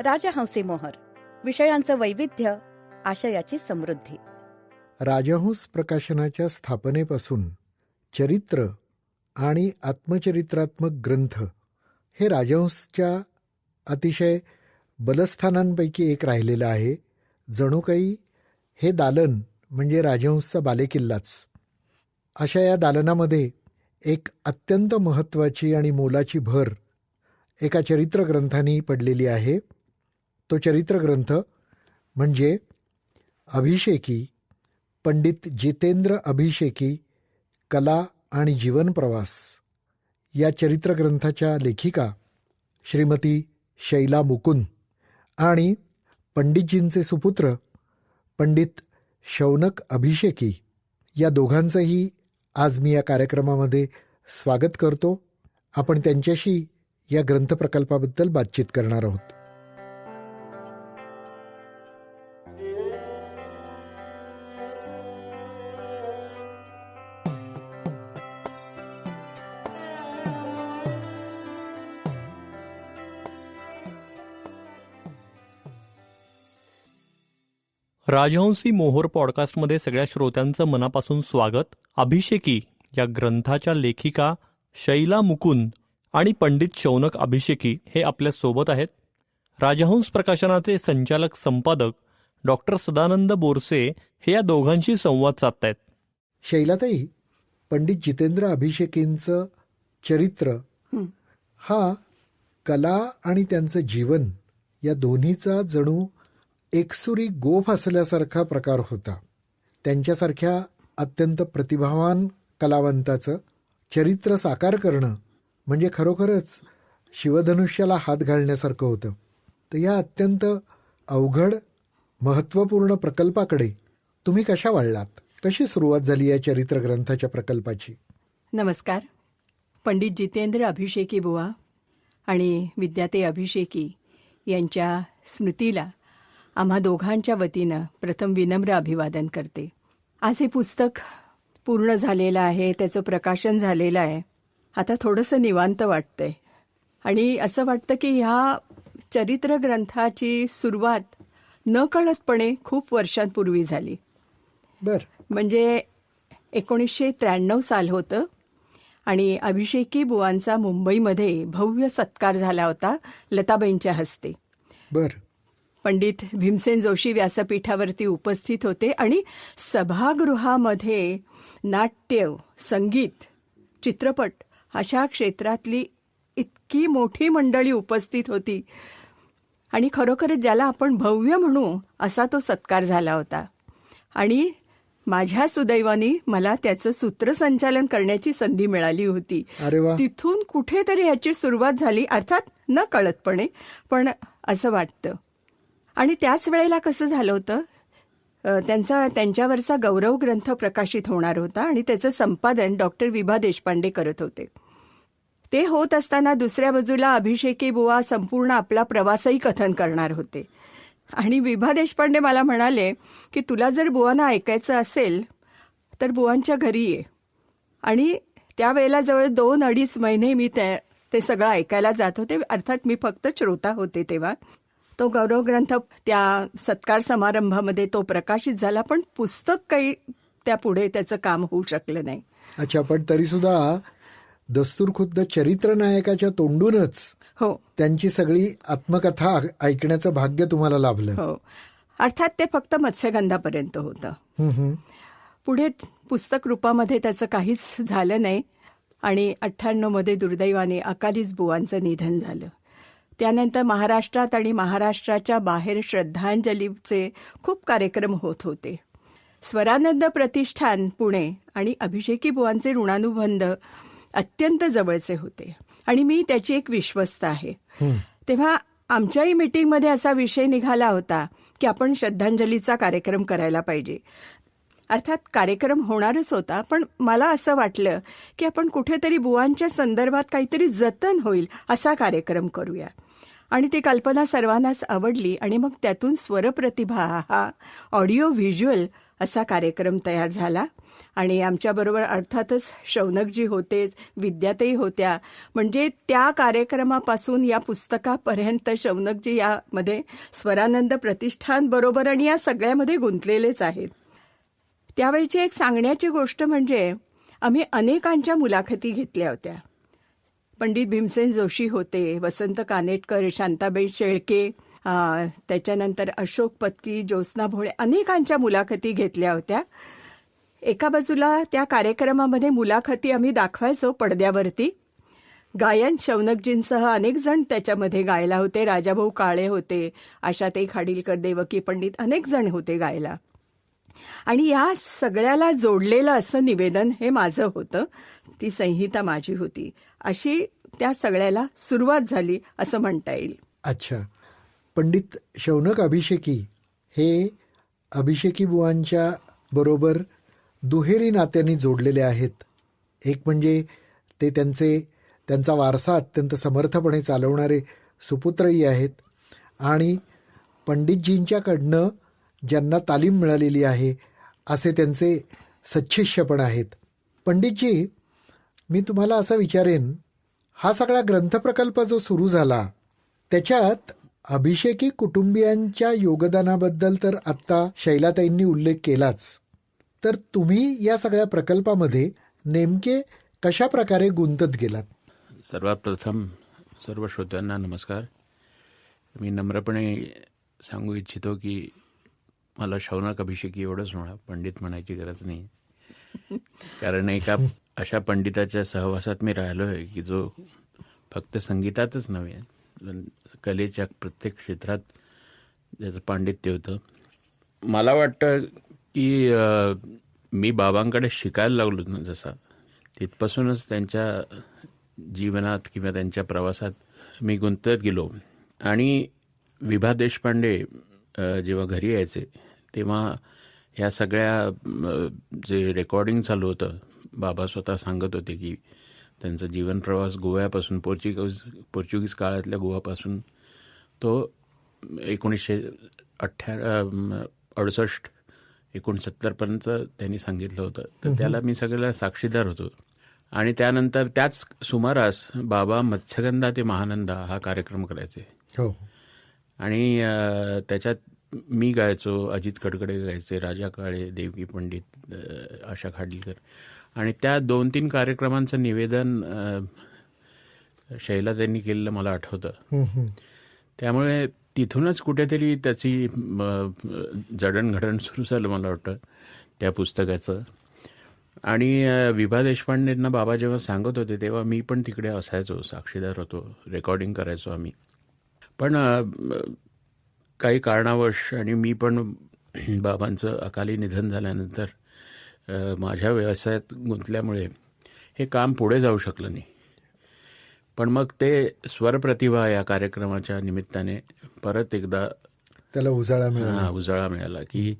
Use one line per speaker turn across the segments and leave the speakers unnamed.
राजहंसी मोहर विषयांचं वैविध्य आशयाची समृद्धी.
राजहंस प्रकाशनाच्या स्थापनेपासून चरित्र आणि आत्मचरित्रात्मक ग्रंथ हे राजहंसच्या अतिशय बलस्थानांपैकी एक राहिलेलं आहे. जणू काही हे दालन म्हणजे राजहंसचा बालेकिल्लाच. अशा या दालनामध्ये एक अत्यंत महत्त्वाची आणि मोलाची भर एका चरित्र ग्रंथाने पडलेली आहे. तो चरित्रग्रंथ म्हणजे अभिषेकी पंडित जितेंद्र अभिषेकी कला आणि जीवनप्रवास या चरित्रग्रंथाच्या लेखिका श्रीमती शैला मुकुंद आणि पंडितजींचे सुपुत्र पंडित शौनक अभिषेकी या दोघांचंही आज मी या कार्यक्रमामध्ये स्वागत करतो. आपण त्यांच्याशी या ग्रंथप्रकल्पाबद्दल बातचीत करणार आहोत.
राजहंसी मोहोर पॉडकास्टमध्ये सगळ्या श्रोत्यांचं मनापासून स्वागत. अभिषेकी या ग्रंथाच्या लेखिका शैला मुकुंद आणि पंडित शौनक अभिषेकी हे आपल्यासोबत आहेत. राजहंस प्रकाशनाचे संचालक संपादक डॉक्टर सदानंद बोरसे हे या दोघांशी संवाद साधतायत.
शैलाताई पंडित जितेंद्र अभिषेकींचं चरित्र हा कला आणि त्यांचं जीवन या दोन्हीचा जणू एकसुरी गोफ असल्यासारखा प्रकार होता. त्यांच्यासारख्या अत्यंत प्रतिभावान कलावंताचं चरित्र साकार करणं म्हणजे खरोखरच शिवधनुष्याला हात घालण्यासारखं होतं. तर या अत्यंत अवघड महत्त्वपूर्ण प्रकल्पाकडे तुम्ही कशा वळलात कशी सुरुवात झाली या चरित्र ग्रंथाच्या प्रकल्पाची?
नमस्कार. पंडित जितेंद्र अभिषेकी बुवा आणि विद्याते अभिषेकी यांच्या स्मृतीला आम्हा दोघांच्या वतीनं प्रथम विनम्र अभिवादन करते. आज हे पुस्तक पूर्ण झालेलं आहे त्याचं प्रकाशन झालेलं आहे. आता थोडंसं निवांत वाटतंय. आणि असं वाटतं की ह्या चरित्र ग्रंथाची सुरुवात न कळतपणे खूप वर्षांपूर्वी झाली.
बर.
म्हणजे एकोणीसशे त्र्याण्णव साल होतं आणि अभिषेकी बुवांचा मुंबईमध्ये भव्य सत्कार झाला होता लताबाईंच्या हस्ते.
बर.
पंडित भीमसेन जोशी व्यासपीठावरती उपस्थित होते आणि सभागृहामध्ये नाट्य संगीत चित्रपट अशा क्षेत्रातली इतकी मोठी मंडळी उपस्थित होती. आणि खरोखरच ज्याला आपण भव्य म्हणू असा तो सत्कार झाला होता. आणि माझ्या सुदैवाने मला त्याचं सूत्रसंचालन करण्याची संधी मिळाली होती. तिथून कुठेतरी ह्याची सुरुवात झाली अर्थात न कळतपणे पण असं वाटतं. आणि त्याच वेळेला कसं झालं होतं? त्यांचा त्यांच्यावरचा गौरव ग्रंथ प्रकाशित होणार होता आणि त्याचं संपादन डॉक्टर विभा देशपांडे करत होते. ते होत असताना दुसऱ्या बाजूला अभिषेकी बुवा संपूर्ण आपला प्रवासही कथन करणार होते. आणि विभा देशपांडे मला म्हणाले की तुला जर बुवांना ऐकायचं असेल तर बुवांच्या घरी ये. आणि त्यावेळेला जवळ दोन अडीच महिने मी ते ते सगळं ऐकायला जात होते. अर्थात मी फक्त श्रोता होते तेव्हा. तो गौरव ग्रंथ त्या सत्कार समारंभामध्ये तो प्रकाशित झाला पण पुस्तक काही त्या पुढे त्याचं काम होऊ शकलं नाही.
अच्छा पण तरी सुद्धा दस्तूर खुद्द चरित्र नायकाच्या तोंडूनच
हो.
त्यांची सगळी आत्मकथा ऐकण्याचं भाग्य तुम्हाला लाभलं.
हो. अर्थात ते फक्त मत्स्यगंधापर्यंत होतं. पुढे पुस्तक रूपामध्ये त्याचं काहीच झालं नाही आणि अठ्ठ्याण्णवमध्ये दुर्दैवाने अकालीच बुवांचं निधन झालं. त्यानंतर महाराष्ट्रात आणि महाराष्ट्राच्या बाहेर श्रद्धांजलीचे खूप कार्यक्रम होत होते. स्वरानंद प्रतिष्ठान पुणे आणि अभिषेकी बुवांचे ऋणानुबंध अत्यंत जवळचे होते. आणि मी त्याची एक विश्वस्त आहे. तेव्हा आमच्याही मीटिंगमध्ये असा विषय निघाला होता की आपण श्रद्धांजलीचा कार्यक्रम करायला पाहिजे. अर्थात कार्यक्रम होणारच होता पण मला असं वाटलं की आपण कुठेतरी बुवांच्या संदर्भात काहीतरी जतन होईल असा कार्यक्रम करूया. आणि ती कल्पना सर्वांनाच आवडली आणि मग त्यातून स्वरप्रतिभा हा ऑडिओ व्हिज्युअल असा कार्यक्रम तयार झाला. आणि आमच्याबरोबर अर्थातच शौनकजी होतेच विद्यातही होत्या. म्हणजे त्या कार्यक्रमापासून या पुस्तकापर्यंत शौनकजी यामध्ये स्वरानंद प्रतिष्ठानबरोबर आणि या सगळ्यामध्ये गुंतलेलेच आहेत. त्यावेळीची एक सांगण्याची गोष्ट म्हणजे आम्ही अनेकांच्या मुलाखती घेतल्या होत्या. पंडित भीमसेन जोशी होते वसंत कानेटकर शांताबाई शेळके त्याच्यानंतर अशोक पत्की ज्योत्स्ना भोळे अनेकांच्या मुलाखती घेतल्या होत्या. एका बाजूला त्या कार्यक्रमामध्ये मुलाखती आम्ही दाखवायचो पडद्यावरती. गायन शौनकजींसह अनेक जण त्याच्यामध्ये गायला होते राजाभाऊ काळे होते आशाताई खाडीलकर देवकी पंडित अनेक जण होते गायला. आणि या सगळ्याला जोडलेलं असं निवेदन हे माझं होतं. ती संहिता माझी होती. अशी त्या सगळ्याला सुरुवात झाली असं म्हणता येईल.
अच्छा. पंडित शौनक अभिषेकी हे अभिषेकी बुवांच्या बरोबर दुहेरी नात्यांनी जोडलेले आहेत. एक म्हणजे ते त्यांचे त्यांचा वारसा अत्यंत समर्थपणे चालवणारे सुपुत्रही आहेत आणि पंडितजींच्याकडनं ज्यांना तालीम मिळालेली आहे असे त्यांचे सच्छिष्य पण आहेत. पंडितजी मी तुम्हाला असं विचारेन हा सगळा ग्रंथ प्रकल्प जो सुरू झाला त्याच्यात अभिषेकी कुटुंबियांच्या योगदानाबद्दल तर आत्ता शैलाताईंनी उल्लेख केलाच. तर तुम्ही या सगळ्या प्रकल्पामध्ये नेमके कशा प्रकारे गुंतत गेलात?
सर्वात प्रथम सर्व श्रोत्यांना नमस्कार. मी नम्रपणे सांगू इच्छितो की मला शौनक अभिषेकी एवढंच म्हणा पंडित म्हणायची गरज नाही. कारण एका अशा पंडिताच्या सहवासात मी राहिलो आहे की जो फक्त संगीतातच नव्हे कलेच्या प्रत्येक क्षेत्रात ज्याचं पांडित्य होतं. मला वाटतं की मी बाबांकडे शिकायला लागलो ना जसा. तिथपासूनच त्यांच्या जीवनात किंवा त्यांच्या प्रवासात मी गुंतत गेलो. आणि विभा देशपांडे जेव्हा घरी यायचे तेव्हा ह्या सगळ्या जे रेकॉर्डिंग चालू होतं बाबा स्वतः सांगत होते की त्यांचा जीवन प्रवास गोव्यापासून पोर्चुगीज पोर्चुगीज काळातल्या गोवापासून तो एकोणीसशे अठ्ठ्या अडुसष्ट एकोणसत्तरपर्यंत त्यांनी सांगितलं होतं. तर त्याला मी सगळ्याला साक्षीदार होतो. आणि त्यानंतर त्याच सुमारास बाबा मत्स्यगंधा ते महानंदा हा कार्यक्रम करायचे.
हो.
आणि त्याच्यात मी गायचो अजित कडकडे गायचे राजा काळे देवकी पंडित आशा खाडीलकर. आणि त्या दोन तीन कार्यक्रमांचं निवेदन शैला त्यांनी केलेलं मला आठवतं. त्यामुळे तिथूनच कुठेतरी त्याची जडणघडण सुरू झालं मला वाटतं त्या पुस्तकाचं. आणि विभा देशपांडेंना बाबा जेव्हा सांगत होते तेव्हा मी पण तिकडे असायचो साक्षीदार होतो रेकॉर्डिंग करायचो आम्ही. पण काही कारणावश आणि मी पण बाबांचं अकाली निधन झाल्यानंतर माझ्या व्यवसायात गुंतल्यामुळे हे काम पुढे जाऊ शकलं नाही. पण मग ते स्वरप्रतिभा या कार्यक्रमाच्या निमित्ताने परत एकदा
त्याला उजाळा मिळाला.
हा उजाळा मिळाला की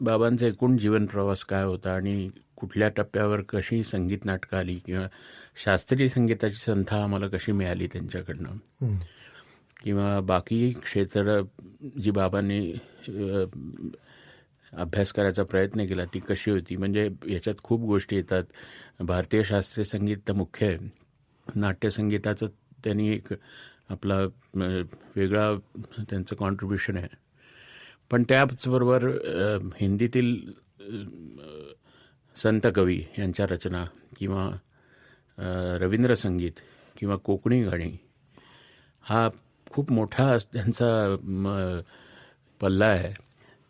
बाबांचा एकूण जीवन प्रवास काय होता आणि कुठल्या टप्प्यावर कशी संगीत नाटकं आली किंवा शास्त्रीय संगीताची संथा आम्हाला कशी मिळाली त्यांच्याकडनं. किंवा बाकी क्षेत्र जी बाबांनी अभ्यास करायचा प्रयत्न केला ती कशी होती? म्हणजे याच्यात खूप गोष्टी येतात. भारतीय शास्त्रीय संगीत तर मुख्य आहे. नाट्यसंगीताचं त्यांनी एक आपला वेगळा त्यांचं कॉन्ट्रीब्युशन आहे. पण त्याचबरोबर हिंदीतील संत कवी यांच्या रचना किंवा रवींद्र संगीत किंवा कोकणी गाणी हा खूप मोठा त्यांचा पल्ला आहे.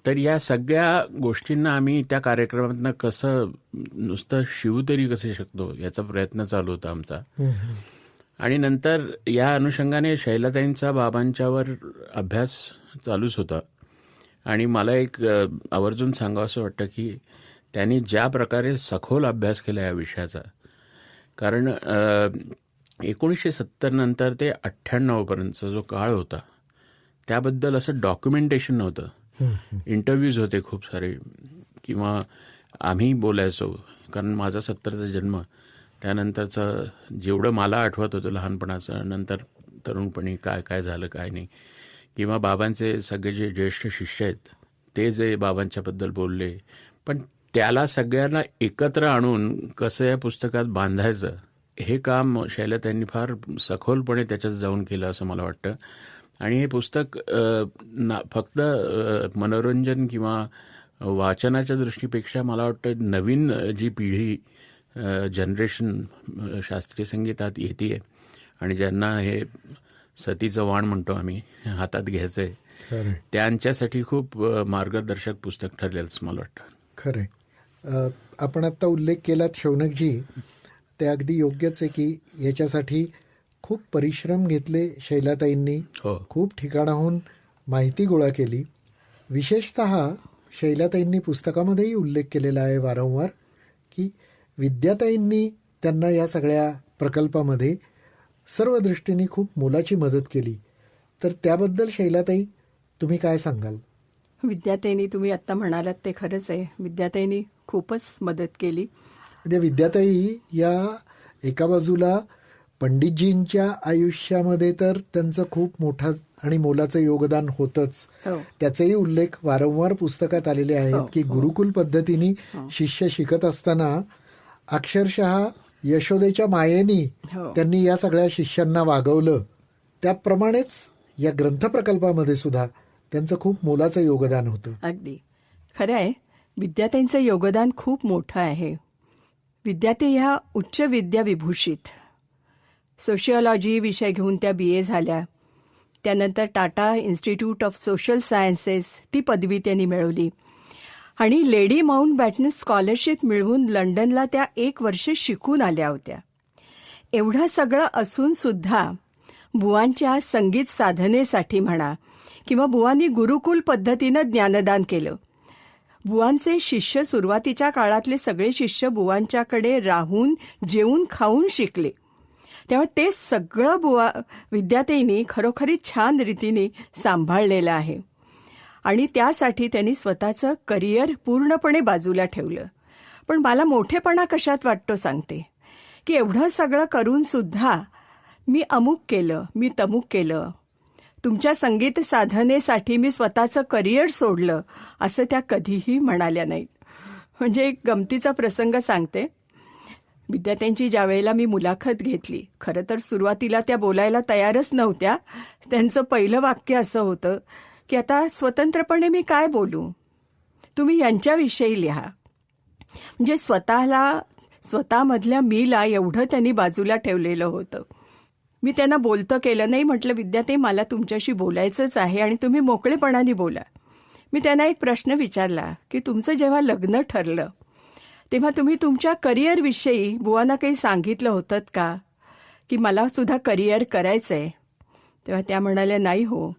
तर या सगळ्या गोष्टींना आम्ही त्या कार्यक्रमातनं कसं नुसतं शिवू तरी कसे शकतो याचा प्रयत्न चालू होता आमचा. आणि नंतर या अनुषंगाने शैलताईंचा बाबांच्यावर अभ्यास चालूच होता. आणि मला एक आवर्जून सांगावं असं वाटतं की त्यांनी ज्या प्रकारे सखोल अभ्यास केला या विषयाचा कारण एकोणीसशे सत्तर नंतर ते अठ्ठ्याण्णवपर्यंतचा जो काळ होता त्याबद्दल असं डॉक्युमेंटेशन नव्हतं. इंटरव्ह्यूज होते खूप सारे. किंवा आम्ही बोलायचो कारण माझा सत्तरचा जन्म त्यानंतरचं जेवढं मला आठवत होतं लहानपणाचं नंतर तरुणपणी काय काय झालं काय नाही. किंवा बाबांचे सगळे जे ज्येष्ठ शिष्य आहेत ते जे बाबांच्याबद्दल बोलले पण त्याला सगळ्यांना एकत्र आणून कसं या पुस्तकात बांधायचं हे काम शैलताईंनी फार सखोलपणे त्याच्यात जाऊन केलं असं मला वाटतं. आणि हे पुस्तक ना फक्त मनोरंजन किंवा वाचनाच्या दृष्टीपेक्षा मला वाटतं नवीन जी पिढी जनरेशन शास्त्रीय संगीतात येते आणि ज्यांना हे सतीचं वाण म्हणतो आम्ही हातात घ्यायचंय
खरंय.
त्यांच्यासाठी खूप मार्गदर्शक पुस्तक ठरलेलं असं मला वाटतं.
खरंय. अ, आपण आता उल्लेख केलात शौनकजी ते अगदी योग्यच आहे की याच्यासाठी खूप परिश्रम घेतले शैलाताईंनी.
हो.
खूप ठिकाणाहून माहिती गोळा केली. विशेषत शैलाताईंनी पुस्तकामध्येही उल्लेख केलेला आहे वारंवार की विद्याताईंनी त्यांना या सगळ्या प्रकल्पामध्ये सर्व दृष्टीने खूप मोलाची मदत केली. तर त्याबद्दल शैलाताई तुम्ही काय सांगाल?
विद्याताईंनी तुम्ही आत्ता म्हणालात ते खरंच आहे. विद्याताईंनी खूपच मदत केली.
म्हणजे विद्याताई या एका बाजूला पंडितजींच्या आयुष्यामध्ये तर त्यांचं खूप मोठा आणि मोलाचं योगदान होतच.
हो.
त्याचेही उल्लेख वारंवार पुस्तकात आलेले आहेत की गुरुकुल पद्धतीने शिष्य शिकत असताना अक्षरशः यशोदेच्या मायेनी
हो.
त्यांनी या सगळ्या शिष्यांना वागवलं. त्याप्रमाणेच या ग्रंथ प्रकल्पामध्ये सुद्धा त्यांचं खूप मोलाचं योगदान होतं.
अगदी. खरं आहे विद्याताईंचं योगदान खूप मोठं आहे. विद्याते ह्या उच्च विद्या विभूषित. सोशिओलॉजी विषय घेऊन त्या बी ए झाल्या. त्यानंतर Tata institute of social sciences ती पदवी त्यांनी मिळवली. आणि लेडी माउंट बॅटन स्कॉलरशिप मिळवून लंडनला त्या एक वर्ष शिकून आल्या होत्या. एवढं सगळं असून सुद्धा बुवांच्या संगीत साधनेसाठी म्हणा किंवा बुवांनी गुरुकुल पद्धतीनं ज्ञानदान केलं. बुवांचे शिष्य सुरुवातीच्या काळातले सगळे शिष्य बुवांच्याकडे राहून जेवून खाऊन शिकले. त्यामुळे ते सगळं बुवा विद्यार्थ्यांनी खरोखरी छान रीतीने सांभाळलेलं आहे. आणि त्यासाठी त्यांनी स्वतःचं करिअर पूर्णपणे बाजूला ठेवलं. पण मला मोठेपणा कशात वाटतो सांगते. की एवढं सगळं करूनसुद्धा मी अमुक केलं मी तमुक केलं. तुमच्या संगीत साधनेसाठी मी स्वतःचं करिअर सोडलं असं त्या कधीही म्हणाल्या नाहीत. म्हणजे एक गमतीचा प्रसंग सांगते. विद्यार्थ्यांची ज्या वेळेला मी मुलाखत घेतली खरं तर सुरुवातीला त्या बोलायला तयारच नव्हत्या. त्यांचं पहिलं वाक्य असं होतं की आता स्वतंत्रपणे मी काय बोलू? तुम्ही यांच्याविषयी लिहा. म्हणजे स्वतःला स्वतःमधल्या मीला एवढं त्यांनी बाजूला ठेवलेलं होतं. मी त्यांना बोलतं केलं नाही म्हटलं विद्यार्थी मला तुमच्याशी बोलायचंच आहे आणि तुम्ही मोकळेपणाने बोला. मी त्यांना एक प्रश्न विचारला की तुमचं जेव्हा लग्न ठरलं तेव्हा तुम्ही तुमच्या करिअरविषयी बुवांना काही सांगितलं होतं का? की मला सुद्धा करिअर करायचं आहे तेव्हा त्या म्हणाल्या नाही हो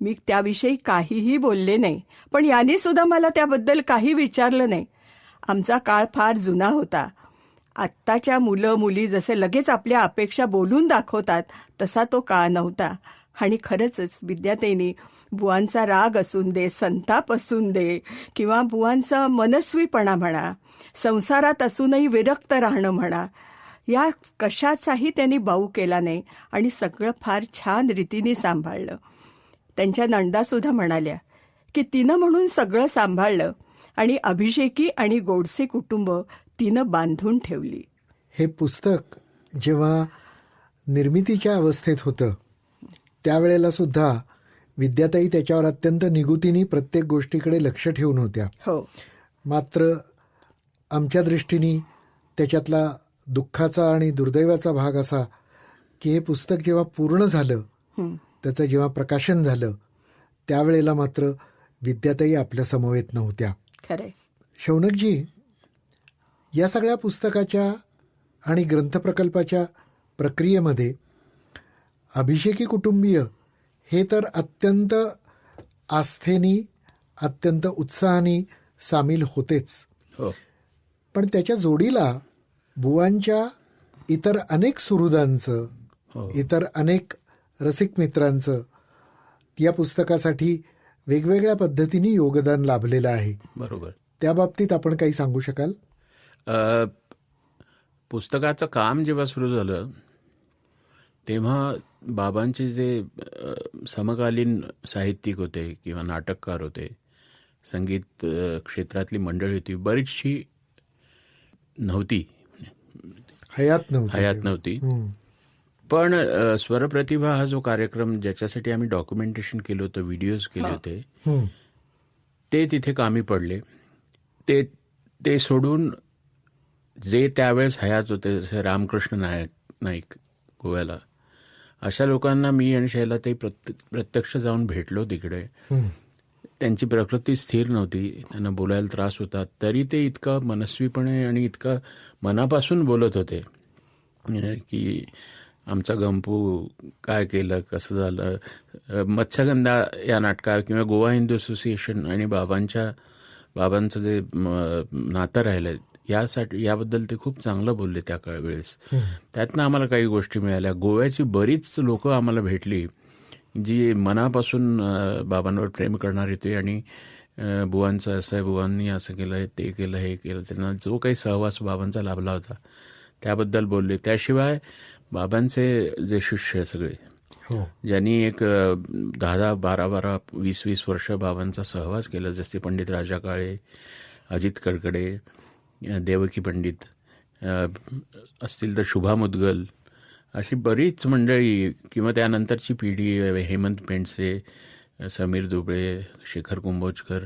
मी त्याविषयी काहीही बोलले नाही. पण यांनी सुद्धा मला त्याबद्दल काही विचारलं नाही. आमचा काळ फार जुना होता. आत्ताच्या मुलं मुली जसे लगेच आपल्या अपेक्षा बोलून दाखवतात तसा तो काळ नव्हता. आणि खरंच विद्यातेनी बुवांचा राग असून दे संताप असून दे किंवा बुवांचा मनस्वीपणा म्हणा संसारात असूनही विरक्त राहणं म्हणा. या कशाचाही त्यांनी बाऊ केला नाही आणि सगळं फार छान रीतीने सांभाळलं. त्यांच्या नंदासुद्धा म्हणाल्या की तिनं म्हणून सगळं सांभाळलं आणि अभिषेकी आणि गोडसे कुटुंब तिनं बांधून ठेवली.
हे पुस्तक जेव्हा निर्मितीच्या अवस्थेत होतं त्यावेळेला सुद्धा विद्याताई त्याच्यावर अत्यंत निगुतीने प्रत्येक गोष्टीकडे लक्ष ठेवून होत्या.
हो.
मात्र आमच्या दृष्टीने त्याच्यातला दुःखाचा आणि दुर्दैवाचा भाग असा की हे पुस्तक जेव्हा पूर्ण झालं
हं.
त्याचं जेव्हा प्रकाशन झालं त्यावेळेला मात्र विद्याताई आपल्या समवेत नव्हत्या. शौनकजी या सगळ्या पुस्तकाच्या आणि ग्रंथप्रकल्पाच्या प्रक्रियेमध्ये अभिषेकी कुटुंबीय हे तर अत्यंत आस्थेनी अत्यंत उत्साहाने सामील होतेच.
हो.
पण त्याच्या जोडीला बुवांच्या इतर अनेक सुहृदांचं
हो.
इतर अनेक रसिक मित्रांचं या पुस्तकासाठी वेगवेगळ्या पद्धतीने योगदान लाभलेलं आहे.
बरोबर.
त्या बाबतीत आपण काही सांगू शकाल?
पुस्तकाचं काम जेव्हा सुरू झालं तेव्हा बाबांचे जे समकालीन साहित्यिक होते किंवा नाटककार होते संगीत क्षेत्रातली मंडळी होती बरीचशी नव्हती
हयात नव्हती
हयात नव्हती. पण स्वरप्रतिभा हा जो कार्यक्रम ज्याच्यासाठी आम्ही डॉक्युमेंटेशन केलं होतं व्हिडिओज केले होते. ते तिथे कामी पडले ते ते सोडून जे त्यावेळेस हयात होते जसे रामकृष्ण नायक नाईक गोव्याला अशा लोकांना मी आणि शैलाताई प्रत्य प्रत्यक्ष जाऊन भेटलो तिकडे. त्यांची प्रकृती स्थिर नव्हती. त्यांना बोलायला त्रास होता. तरी ते इतकं मनस्वीपणे आणि इतकं मनापासून बोलत होते. की आमचा गंपू काय केलं कसं झालं मत्स्यगंधा या नाटका किंवा गोवा हिंदू असोसिएशन आणि बाबांच्या बाबांचं जे नातं राहिलं यासाठी याबद्दल ते खूप चांगलं बोलले त्या काळ वेळेस त्यातनं आम्हाला काही गोष्टी मिळाल्या. गोव्याची बरीच लोक आम्हाला भेटली. जी मनापासून बाबांवर प्रेम करणारी होती आणि बुवांचं असं आहे बुवांनी असं केलं ते केलं हे केलं त्यांना जो काही सहवास बाबांचा लाभला होता त्याबद्दल बोलले. त्याशिवाय बाबांचे जे शिष्य सगळे
हो.
ज्यांनी एक दहा दहा बारा बारा वीस वीस वर्ष बाबांचा सहवास केला जसे पंडित राजा काळे अजित कडकडे देवकी पंडित असतील तर शुभा मुदगल अशी बरीच मंडळी किंवा त्यानंतरची पिढी हेमंत पेंडसे समीर दुबळे शेखर कुंभोजकर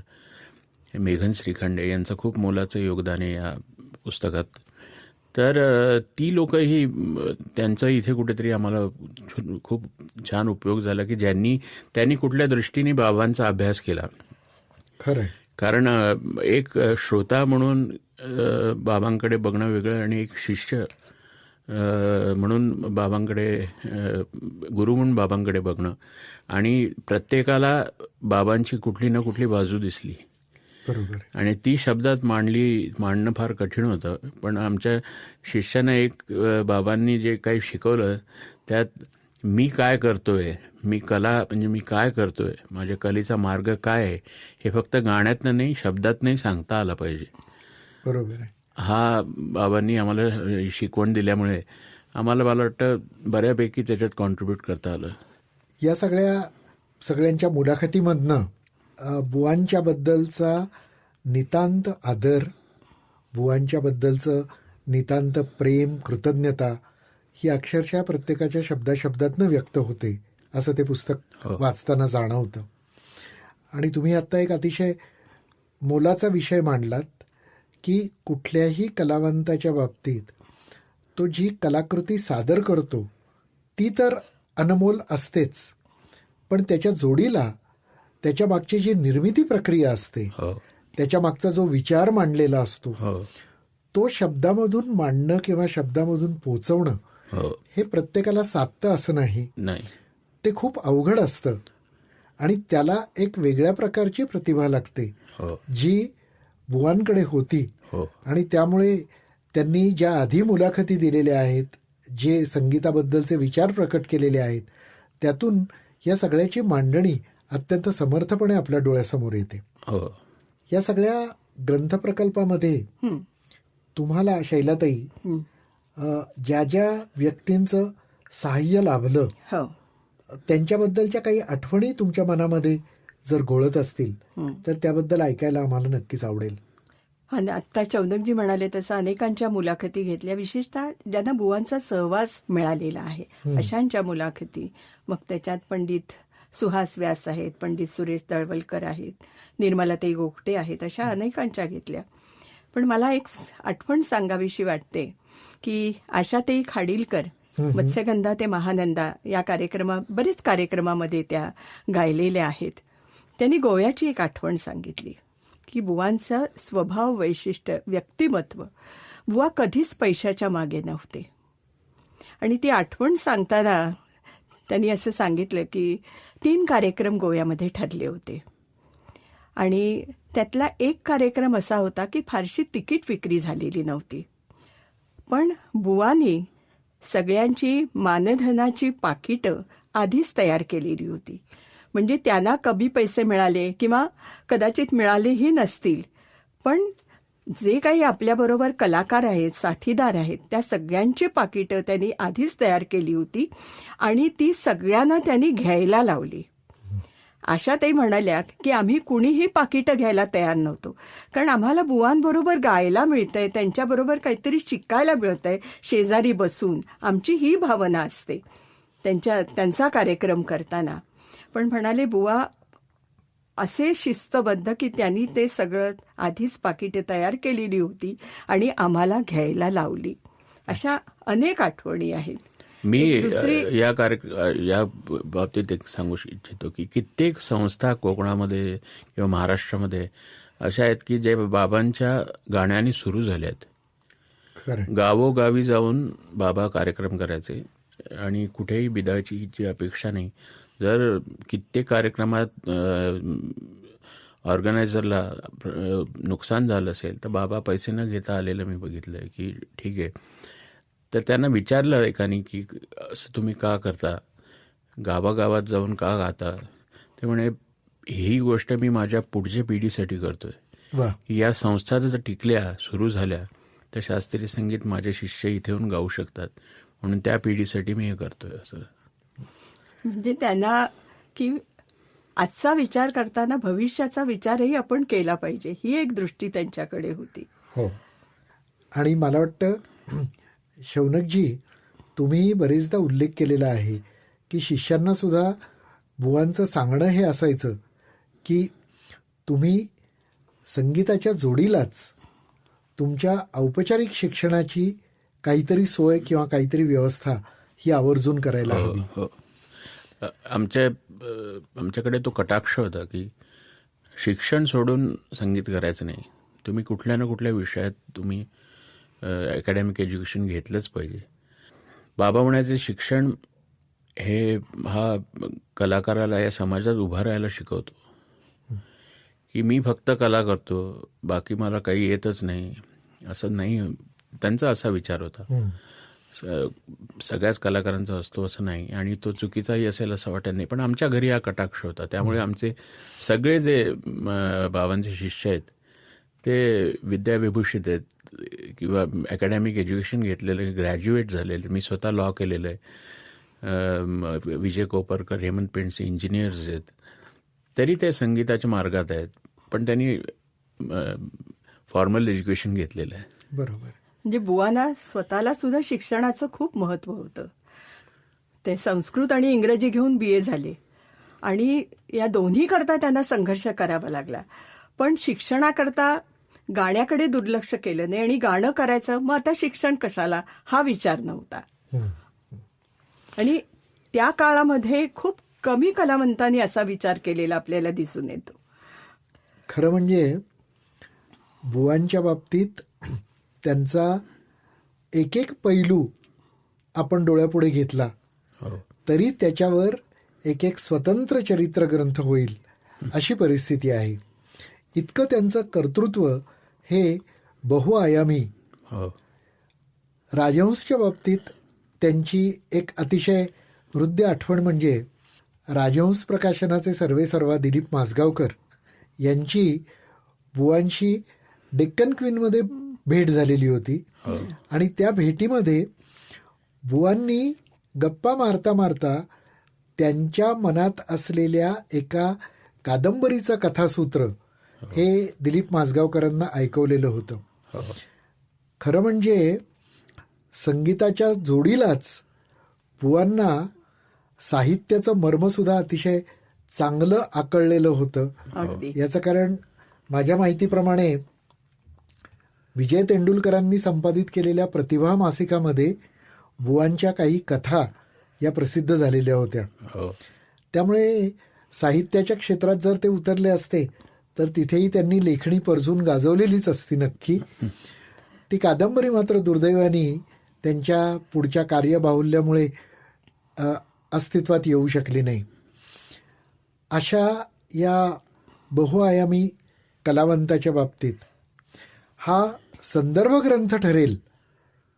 मेघन श्रीखंडे यांचं खूप मोलाचं योगदान आहे या पुस्तकात. तर ती लोकही म, त्यांचा इथे कुठेतरी आम्हाला खूप छान उपयोग झाला की ज्यांनी त्यांनी कुठल्या दृष्टीने बाबांचा अभ्यास केला.
खरंय.
कारण एक श्रोता म्हणून बाबांकडे बघणं वेगळं आणि एक शिष्य म्हणून बाबांकडे गुरु म्हणून बाबांकडे बघणं. आणि प्रत्येकाला बाबांची कुठली ना कुठली बाजू दिसली.
बरोबर.
आणि ती शब्दात मांडली मांडणं फार कठीण होतं. पण आमच्या शिष्यानं एक बाबांनी जे काही शिकवलं त्यात मी काय करतोय मी कला म्हणजे मी काय करतोय माझ्या कलेचा मार्ग काय आहे हे फक्त गाण्यातनं नाही शब्दात नाही सांगता आलं पाहिजे.
बरोबर आहे.
हा बाबांनी आम्हाला शिकवण दिल्यामुळे आम्हाला मला वाटतं बऱ्यापैकी त्याच्यात कॉन्ट्रीब्यूट करता आलं
या सगळ्या सगळ्यांच्या मुलाखतीमधनं बुवांच्या बद्दलचा नितांत आदर बुवांच्या बद्दलचं नितांत प्रेम कृतज्ञता ही अक्षरशः प्रत्येकाच्या शब्दाशब्दातनं व्यक्त होते असं ते पुस्तक
हो.
वाचताना जाणवतं आणि तुम्ही आत्ता एक अतिशय मोलाचा विषय मांडलात की कुठल्याही कलावंताच्या बाबतीत तो जी कलाकृती सादर करतो ती तर अनमोल असतेच. पण त्याच्या जोडीला त्याच्या मागची जी निर्मिती प्रक्रिया असते
हो.
त्याच्या मागचा जो विचार मांडलेला असतो
हो.
तो शब्दामधून मांडणं किंवा शब्दामधून पोचवणं
हो.
हे प्रत्येकाला साधतं असं नाही. ते खूप अवघड असतं. आणि त्याला एक वेगळ्या प्रकारची प्रतिभा लागते. जी बुवांकडे होती.
हो.
आणि त्यामुळे त्यांनी ज्या आधी मुलाखती दिलेल्या आहेत जे संगीताबद्दलचे विचार प्रकट केलेले आहेत त्यातून या सगळ्याची मांडणी अत्यंत समर्थपणे आपल्या डोळ्यासमोर येते.
हो.
या सगळ्या ग्रंथ प्रकल्पामध्ये तुम्हाला शैलाताई
हं.
ज्या ज्या व्यक्तींचं सहाय्य लाभलं
हो.
त्यांच्याबद्दलच्या काही आठवणी तुमच्या मनामध्ये जर घोळत असतील. तर त्याबद्दल ऐकायला आम्हाला नक्कीच आवडेल.
आणि आत्ता चौनकजी म्हणाले तसं अनेकांच्या मुलाखती घेतल्या. विशेषतः ज्यांना बुवांचा सहवास मिळालेला आहे अशांच्या मुलाखती. मग त्याच्यात पंडित सुहास व्यास आहेत पंडित सुरेश तळवलकर आहेत निर्मलाताई गोगटे आहेत अशा अनेकांच्या घेतल्या. पण मला एक आठवण सांगावीशी वाटते की आशाताई खाडीलकर मत्स्यगंधा ते महानंदा या कार्यक्रमा बरेच कार्यक्रमामध्ये त्या गायलेल्या आहेत. त्यांनी गोव्याची एक आठवण सांगितली की बुवांचं स्वभाव वैशिष्ट्य व्यक्तिमत्व बुवा कधीच पैशाच्या मागे नव्हते. आणि ती आठवण सांगताना त्यांनी असं सांगितलं की तीन कार्यक्रम गोव्यामध्ये ठरले होते. आणि त्यातला एक कार्यक्रम असा होता की फारशी तिकीट विक्री झालेली नव्हती. पण बुवानी सगळ्यांची मानधनाची पाकिटं आधीच तयार केलेली होती. म्हणजे त्यांना कमी पैसे मिळाले किंवा कदाचित मिळालेही नसतील. पण जे काही आपल्याबरोबर कलाकार आहेत साथीदार आहेत त्या सगळ्यांची पाकिटं त्यांनी आधीच तयार केली होती आणि ती सगळ्यांना त्यांनी घ्यायला लावली. आशाताई म्हणाल्या की आम्ही कुणीही पाकिटं घ्यायला तयार नव्हतो. कारण आम्हाला बुवांबरोबर गायला मिळतंय त्यांच्याबरोबर काहीतरी शिकायला मिळतंय शेजारी बसून आमची ही भावना असते. त्यांच्या त्यांचा कार्यक्रम करताना. पण म्हणाले बुवा असे शिस्तबद्ध की त्यांनी ते सगळं आधीच पाकिटे तयार केलेली होती आणि आम्हाला घ्यायला लावली. अशा अनेक आठवणी आहेत.
मी या कार्य या बाबतीत एक सांगू इच्छितो की कित्येक संस्था कोकणामध्ये किंवा महाराष्ट्रामध्ये अशा आहेत की जे बाबांच्या गाण्याने सुरू झाल्या आहेत. गावोगावी जाऊन बाबा कार्यक्रम करायचे आणि कुठेही बिदाची जी अपेक्षा नाही जर कित्येक कार्यक्रमात ऑर्गनायझरला नुकसान झालं असेल तर बाबा पैसे न घेता आलेलं मी बघितलंय की ठीक आहे. तर त्यांना विचारलं एकाने की असं तुम्ही का करता? गावागावात जाऊन का गाता? ते म्हणे ही गोष्ट मी माझ्या पुढच्या पिढीसाठी करतोय. या संस्था जर टिकल्या सुरू झाल्या तर शास्त्रीय संगीत माझे शिष्य इथे येऊन गाऊ शकतात. म्हणून त्या पिढीसाठी मी हे करतोय असं.
म्हणजे त्यांना की आजचा विचार करताना भविष्याचा विचारही आपण केला पाहिजे. ही एक दृष्टी त्यांच्याकडे होती.
हो. आणि मला वाटतं शौनकजी तुम्ही बरेचदा उल्लेख केलेला आहे की शिष्यांना सुद्धा बुवांचं सांगणं हे असायचं की तुम्ही संगीताच्या जोडीलाच तुमच्या औपचारिक शिक्षणाची काहीतरी सोय किंवा काहीतरी व्यवस्था ही आवर्जून करायला
हो
हवी.
हो. आमच्या आमच्याकडे तो कटाक्ष होता की शिक्षण सोडून संगीत करायचं नाही. तुम्ही कुठल्या ना कुठल्या विषयात तुम्ही अकॅडमिक एज्युकेशन घेतलंच पाहिजे. बाबा म्हणायचे शिक्षण हे हा कलाकाराला या समाजात उभा राहायला शिकवतो. की मी फक्त कला करतो बाकी मला काही येतच नाही. असं नाही. त्यांचा असा विचार होता. सगळ्याच कलाकारांचा असतो असं नाही. आणि तो चुकीचाही असेल असं वाटत नाही. पण आमच्या घरी हा कटाक्ष होता. त्यामुळे आमचे सगळे जे बाबांचे शिष्य आहेत ते विद्याविभूषित आहेत. किंवा अकॅडमिक एज्युकेशन घेतलेलं ग्रॅज्युएट झालेले. मी स्वतः लॉ केलेलं आहे. विजय कोपरकर हेमंत पेंडसे इंजिनियर्स आहेत. तरी ते संगीताच्या मार्गात आहेत. पण त्यांनी फॉर्मल एज्युकेशन घेतलेलं आहे.
बरोबर.
म्हणजे बुवांना स्वतःला सुद्धा शिक्षणाचं खूप महत्त्व होतं. ते संस्कृत आणि इंग्रजी घेऊन बी ए झाले. आणि या दोन्ही करता त्यांना संघर्ष करावा लागला. पण शिक्षणाकरता गाण्याकडे दुर्लक्ष केलं नाही आणि गाणं करायचं मग आता शिक्षण कशाला हा विचार नव्हता. आणि त्या काळामध्ये खूप कमी कलावंतांनी असा विचार केलेला आपल्याला दिसून येतो.
खरं म्हणजे बुवांच्या बाबतीत त्यांचा एक एक पैलू आपण डोळ्यापुढे घेतला
हो.
तरी त्याच्यावर एक एक स्वतंत्र चरित्र ग्रंथ होईल अशी परिस्थिती आहे. इतकं त्यांचं कर्तृत्व हे बहुआयामी
हो.
राजहंसच्या बाबतीत त्यांची एक अतिशय हृदय आठवण म्हणजे राजहंस प्रकाशनाचे सर्वे सर्वा दिलीप माजगावकर यांची बुवांशी डेक्कन क्वीनमध्ये भेट झालेली होती. आणि त्या भेटीमध्ये बुवांनी गप्पा मारता मारता त्यांच्या मनात असलेल्या एका कादंबरीचं कथासूत्र हे दिलीप माजगावकरांना ऐकवलेलं होतं. खरं म्हणजे संगीताच्या जोडीलाच बुवांना साहित्याचं मर्मसुद्धा अतिशय चांगलं आकळलेलं होतं. याचं कारण माझ्या माहितीप्रमाणे विजय तेंडुलकरांनी संपादित केलेल्या प्रतिभा मासिकामध्ये बुवांच्या काही कथा या प्रसिद्ध झालेल्या होत्या.
हो.
त्यामुळे साहित्याच्या क्षेत्रात जर ते उतरले असते तर तिथेही त्यांनी लेखणी परजून गाजवलेलीच असती नक्की. ती कादंबरी मात्र दुर्दैवाने त्यांच्या पुढच्या कार्यबाहुल्यामुळे अस्तित्वात येऊ शकली नाही. अशा या बहुआयामी कलावंताच्या बाबतीत हा संदर्भ ग्रंथ ठरेल.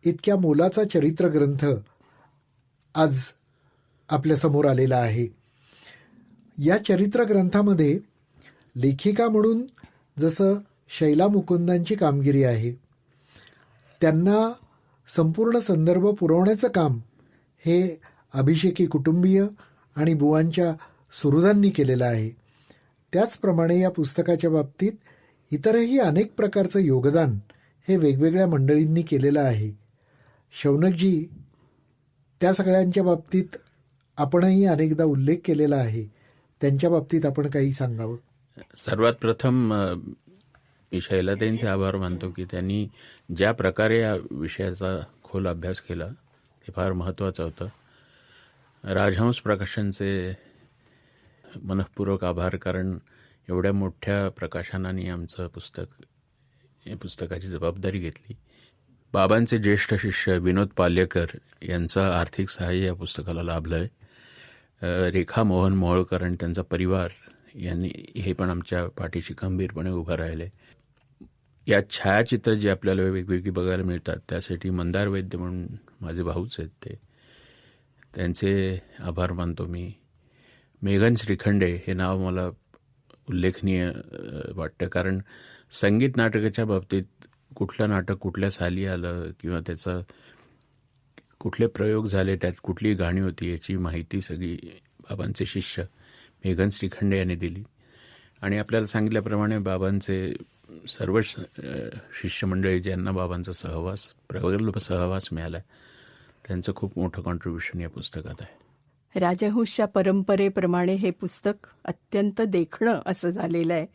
इतक्या मोलाचा चरित्र ग्रंथ आज आपल्यासमोर आलेला आहे. या चरित्र ग्रंथामध्ये लेखिका म्हणून जसं शैला मुकुंदांची कामगिरी आहे त्यांना संपूर्ण संदर्भ पुरवण्याचं काम हे अभिषेकी कुटुंबीय आणि बुवांच्या सुहृदांनी केलेलं आहे. त्याचप्रमाणे या पुस्तकाच्या बाबतीत इतरही अनेक प्रकारचं योगदान हे वेगवेगळ्या मंडळींनी केलेलं आहे. शौनकजी त्या सगळ्यांच्या बाबतीत आपणही अनेकदा उल्लेख केलेला आहे. त्यांच्या बाबतीत आपण काही सांगावं?
सर्वात प्रथम मी शैलाताईंचे आभार मानतो की त्यांनी ज्या प्रकारे या विषयाचा खोल अभ्यास केला ते फार महत्त्वाचं होतं. राजहंस प्रकाशनचे मनःपूर्वक आभार कारण एवढ्या मोठ्या प्रकाशनाने आमचं पुस्तक पुस्तकाची जबाबदारी घेतली. बाबांचे ज्येष्ठ शिष्य विनोद पाल्यकर यांचं आर्थिक सहाय्य या पुस्तकाला लाभलं आहे रेखा मोहन मोहोळकर आणि त्यांचा परिवार यांनी हे पण आमच्या पाठीशी खंबीरपणे उभं राहिले. या छायाचित्र जी आपल्याला वेगवेगळी बघायला मिळतात त्यासाठी मंदार वैद्य म्हणून माझे भाऊच आहेत ते. त्यांचे आभार मानतो मी. मेघन श्रीखंडे हे नाव मला उल्लेखनीय वाटतं. कारण संगीत नाटकाच्या बाबतीत कुठलं नाटक कुठल्या साली आलं किंवा त्याचं कुठले प्रयोग झाले त्यात कुठली गाणी होती याची माहिती सगळी बाबांचे शिष्य मेघन श्रीखंडे यांनी दिली. आणि आपल्याला सांगितल्याप्रमाणे बाबांचे सर्व श- शिष्यमंडळी ज्यांना बाबांचा सहवास प्रगल्भ सहवास मिळाला त्यांचं खूप मोठं कॉन्ट्रीब्युशन या पुस्तकात आहे.
राजहंसच्या परंपरेप्रमाणे हे पुस्तक अत्यंत देखणं असं झालेलं आहे.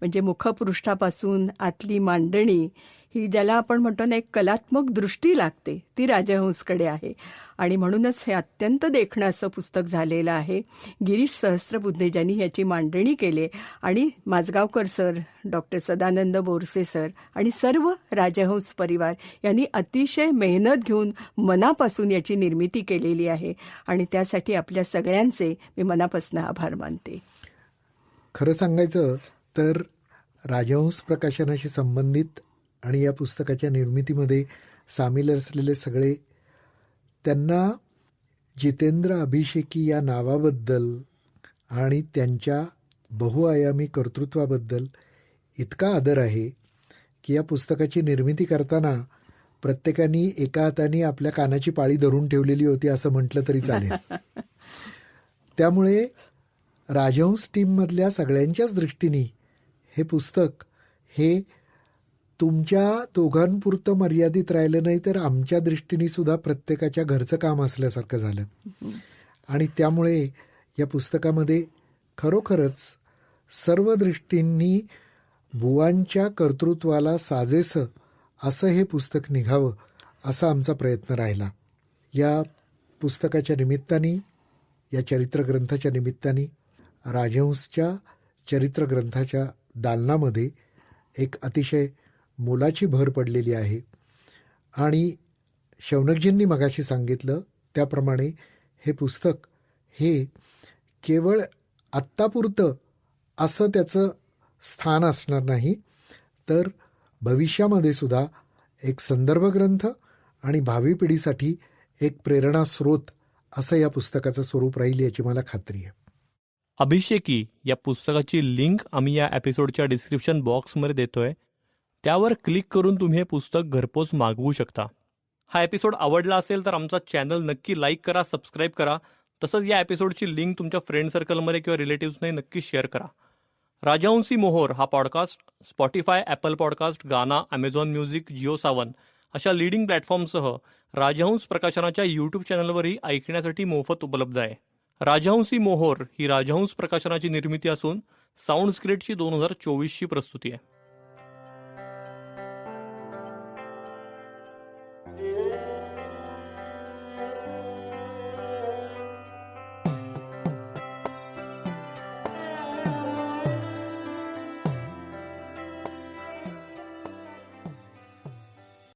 म्हणजे मुखपृष्ठापासून आतली मांडणी ही ज्याला आपण म्हणतो ना एक कलात्मक दृष्टी लागते ती राजहंसकडे आहे. आणि म्हणूनच हे अत्यंत देखणं असं पुस्तक झालेलं आहे. गिरीश सहस्त्रबुद्धे ज्यांनी याची मांडणी केली आणि Majgaonkar sir doctor Sadanand Borse sir आणि सर्व राजहंस परिवार यांनी अतिशय मेहनत घेऊन मनापासून याची निर्मिती केलेली आहे. आणि त्यासाठी आपल्या सगळ्यांचे मी मनापासून आभार मानते.
खरं सांगायचं तर राजहंस प्रकाशनाशी संबंधित आणि या पुस्तकाच्या निर्मितीमध्ये सामील असलेले सगळे त्यांना जितेंद्र अभिषेकी या नावाबद्दल आणि त्यांच्या बहुआयामी कर्तृत्वाबद्दल इतका आदर आहे की या पुस्तकाची निर्मिती करताना प्रत्येकाने एका हाताने आपल्या कानाची पाळी धरून ठेवलेली होती असं म्हटलं तरी चालेल. त्यामुळे राजहंस टीममधल्या सगळ्यांच्याच दृष्टीने हे पुस्तक हे तुमच्या दोघांपुरतं मर्यादित राहिलं नाही तर आमच्या दृष्टीने सुद्धा प्रत्येकाच्या घरचं काम असल्यासारखं झालं. आणि त्यामुळे या पुस्तकामध्ये खरोखरच सर्व दृष्टींनी बुवांच्या कर्तृत्वाला साजेसं असं हे पुस्तक निघावं असा आमचा प्रयत्न राहिला. या पुस्तकाच्या निमित्ताने या चरित्रग्रंथाच्या निमित्ताने राजहंसच्या चरित्रग्रंथाच्या दालनामध्ये एक अतिशय मोलाची भर पडलेली आहे. आणि शौनकजींनी मगाशी सांगितलं त्याप्रमाणे हे पुस्तक हे केवळ आत्तापुरतं असं त्याचं स्थान असणार नाही तर भविष्यामध्ये सुद्धा एक संदर्भ ग्रंथ आणि भावी पिढीसाठी एक प्रेरणा स्रोत असं या पुस्तकाचं स्वरूप राहील याची मला खात्री आहे.
अभिषेकी या पुस्तकाची लिंक आम्ही या एपिसोडच्या डिस्क्रिप्शन बॉक्समध्ये देतोय. त्यावर क्लिक करून तुम्ही हे पुस्तक घरपोच मागवू शकता. हा एपिसोड आवडला असेल तर आमचा चॅनल नक्की लाईक करा सबस्क्राईब करा. तसंच या एपिसोडची लिंक तुमच्या फ्रेंड सर्कलमध्ये किंवा रिलेटिव्सने नक्की शेअर करा. राजहंसी मोहोर हा podcast Spotify Apple podcast Gaana Amazon music Jio Saavn अशा लिडिंग प्लॅटफॉर्मसह राजहंस प्रकाशनाच्या यूट्यूब चॅनलवरही ऐकण्यासाठी मोफत उपलब्ध आहे. राजहंसी मोहोर ही राजहंस प्रकाशनाची निर्मिती असून साऊंड स्क्रिटची दोन हजार चोवीसची प्रस्तुती आहे.